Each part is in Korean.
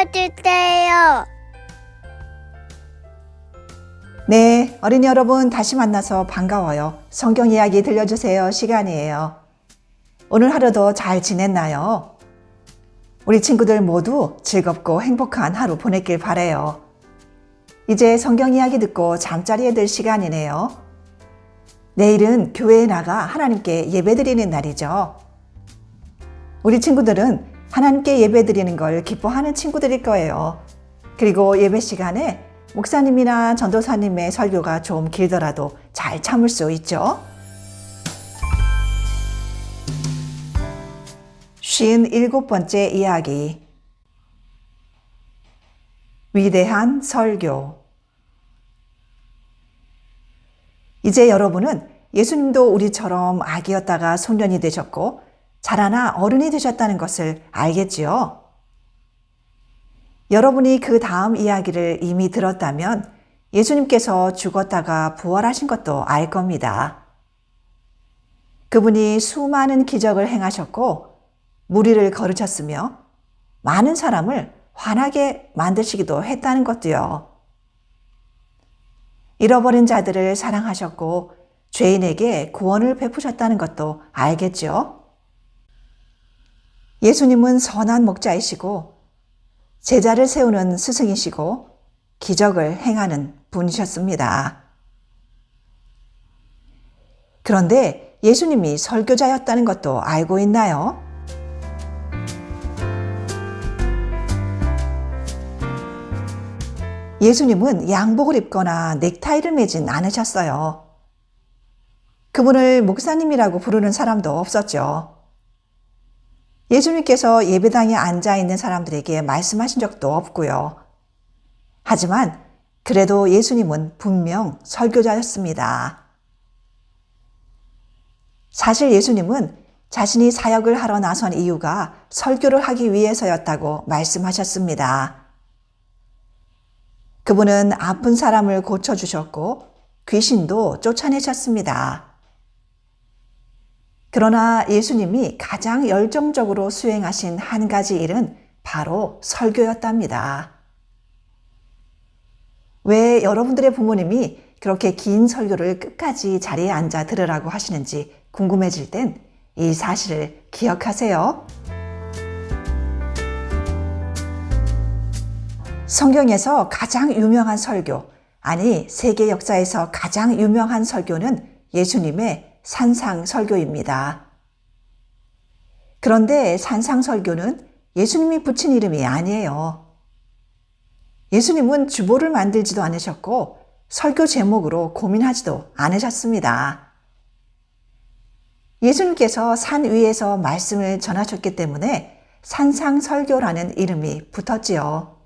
알려주세요. 네, 어린이 여러분 다시 만나서 반가워요. 성경 이야기 들려주세요 시간이에요. 오늘 하루도 잘 지냈나요? 우리 친구들 모두 즐겁고 행복한 하루 보냈길 바래요. 이제 성경 이야기 듣고 잠자리에 들 시간이네요. 내일은 교회에 나가 하나님께 예배드리는 날이죠. 우리 친구들은 하나님께 예배 드리는 걸 기뻐하는 친구들일 거예요. 그리고 예배 시간에 목사님이나 전도사님의 설교가 좀 길더라도 잘 참을 수 있죠. 쉰 일곱 번째 이야기. 위대한 설교. 이제 여러분은 예수님도 우리처럼 아기였다가 소년이 되셨고 자라나 어른이 되셨다는 것을 알겠지요. 여러분이 그 다음 이야기를 이미 들었다면 예수님께서 죽었다가 부활하신 것도 알 겁니다. 그분이 수많은 기적을 행하셨고 무리를 거르셨으며 많은 사람을 환하게 만드시기도 했다는 것도요. 잃어버린 자들을 사랑하셨고 죄인에게 구원을 베푸셨다는 것도 알겠죠? 예수님은 선한 목자이시고 제자를 세우는 스승이시고 기적을 행하는 분이셨습니다. 그런데 예수님이 설교자였다는 것도 알고 있나요? 예수님은 양복을 입거나 넥타이를 매진 않으셨어요. 그분을 목사님이라고 부르는 사람도 없었죠. 예수님께서 예배당에 앉아 있는 사람들에게 말씀하신 적도 없고요. 하지만 그래도 예수님은 분명 설교자였습니다. 사실 예수님은 자신이 사역을 하러 나선 이유가 설교를 하기 위해서였다고 말씀하셨습니다. 그분은 아픈 사람을 고쳐주셨고 귀신도 쫓아내셨습니다. 그러나 예수님이 가장 열정적으로 수행하신 한 가지 일은 바로 설교였답니다. 왜 여러분들의 부모님이 그렇게 긴 설교를 끝까지 자리에 앉아 들으라고 하시는지 궁금해질 땐 이 사실을 기억하세요. 성경에서 가장 유명한 설교, 아니, 세계 역사에서 가장 유명한 설교는 예수님의 산상 설교입니다. 그런데 산상 설교는 예수님이 붙인 이름이 아니에요. 예수님은 주보를 만들지도 않으셨고 설교 제목으로 고민하지도 않으셨습니다. 예수님께서 산 위에서 말씀을 전하셨기 때문에 산상 설교라는 이름이 붙었지요.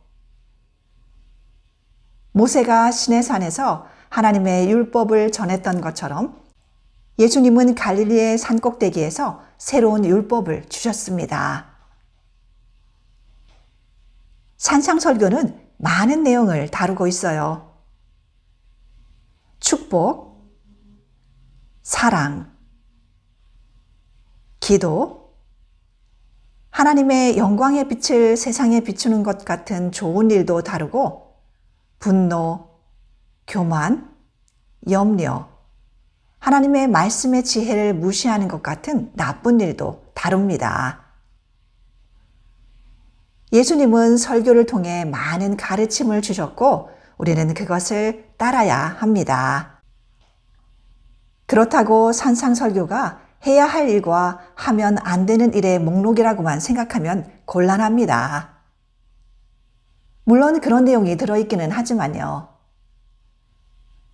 모세가 시내산에서 하나님의 율법을 전했던 것처럼 예수님은 갈릴리의 산 꼭대기에서 새로운 율법을 주셨습니다. 산상설교는 많은 내용을 다루고 있어요. 축복, 사랑, 기도, 하나님의 영광의 빛을 세상에 비추는 것 같은 좋은 일도 다루고, 분노, 교만, 염려, 하나님의 말씀의 지혜를 무시하는 것 같은 나쁜 일도 다룹니다. 예수님은 설교를 통해 많은 가르침을 주셨고 우리는 그것을 따라야 합니다. 그렇다고 산상설교가 해야 할 일과 하면 안 되는 일의 목록이라고만 생각하면 곤란합니다. 물론 그런 내용이 들어있기는 하지만요.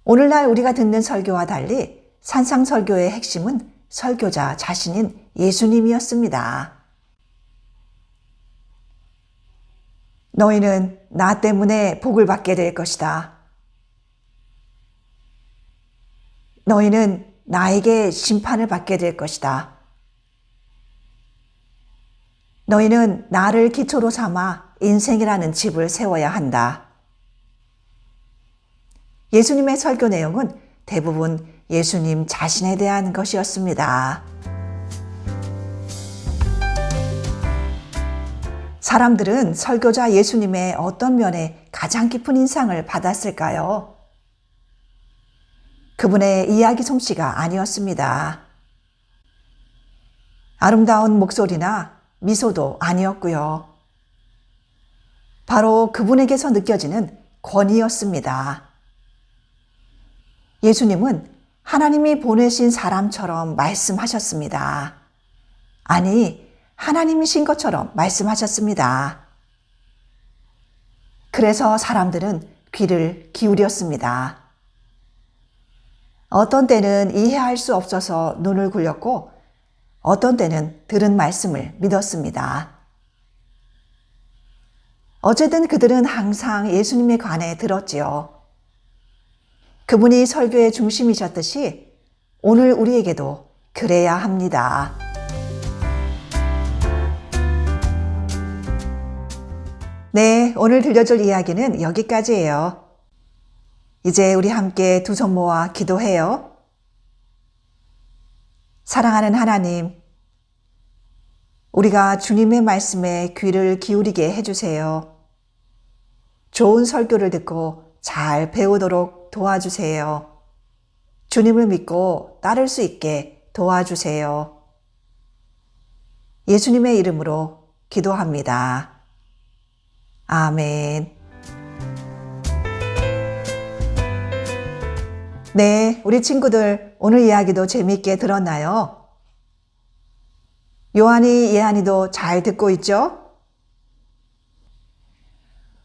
오늘날 우리가 듣는 설교와 달리 산상설교의 핵심은 설교자 자신인 예수님이었습니다. 너희는 나 때문에 복을 받게 될 것이다. 너희는 나에게 심판을 받게 될 것이다. 너희는 나를 기초로 삼아 인생이라는 집을 세워야 한다. 예수님의 설교 내용은 대부분 예수님 자신에 대한 것이었습니다. 사람들은 설교자 예수님의 어떤 면에 가장 깊은 인상을 받았을까요? 그분의 이야기 솜씨가 아니었습니다. 아름다운 목소리나 미소도 아니었고요. 바로 그분에게서 느껴지는 권위였습니다. 예수님은 하나님이 보내신 사람처럼 말씀하셨습니다. 아니, 하나님이신 것처럼 말씀하셨습니다. 그래서 사람들은 귀를 기울였습니다. 어떤 때는 이해할 수 없어서 눈을 굴렸고, 어떤 때는 들은 말씀을 믿었습니다. 어쨌든 그들은 항상 예수님에 관해 들었지요. 그분이 설교의 중심이셨듯이 오늘 우리에게도 그래야 합니다. 네, 오늘 들려줄 이야기는 여기까지예요. 이제 우리 함께 두 손 모아 기도해요. 사랑하는 하나님, 우리가 주님의 말씀에 귀를 기울이게 해주세요. 좋은 설교를 듣고 잘 배우도록 도와주세요. 주님을 믿고 따를 수 있게 도와주세요. 예수님의 이름으로 기도합니다. 아멘. 네, 우리 친구들 오늘 이야기도 재미있게 들었나요? 요한이 예한이도 잘 듣고 있죠?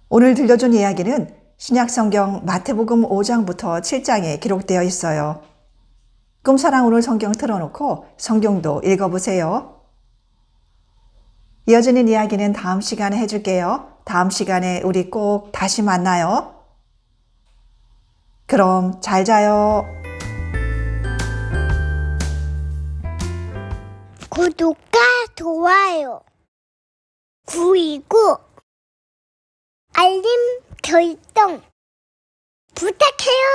오늘 들려준 이야기는 신약성경 마태복음 5장부터 7장에 기록되어 있어요. 꿈사랑 오늘 성경 틀어놓고 성경도 읽어보세요. 이어지는 이야기는 다음 시간에 해줄게요. 다음 시간에 우리 꼭 다시 만나요. 그럼 잘 자요. 구독과 좋아요 그리고 알림 설정 부탁해요.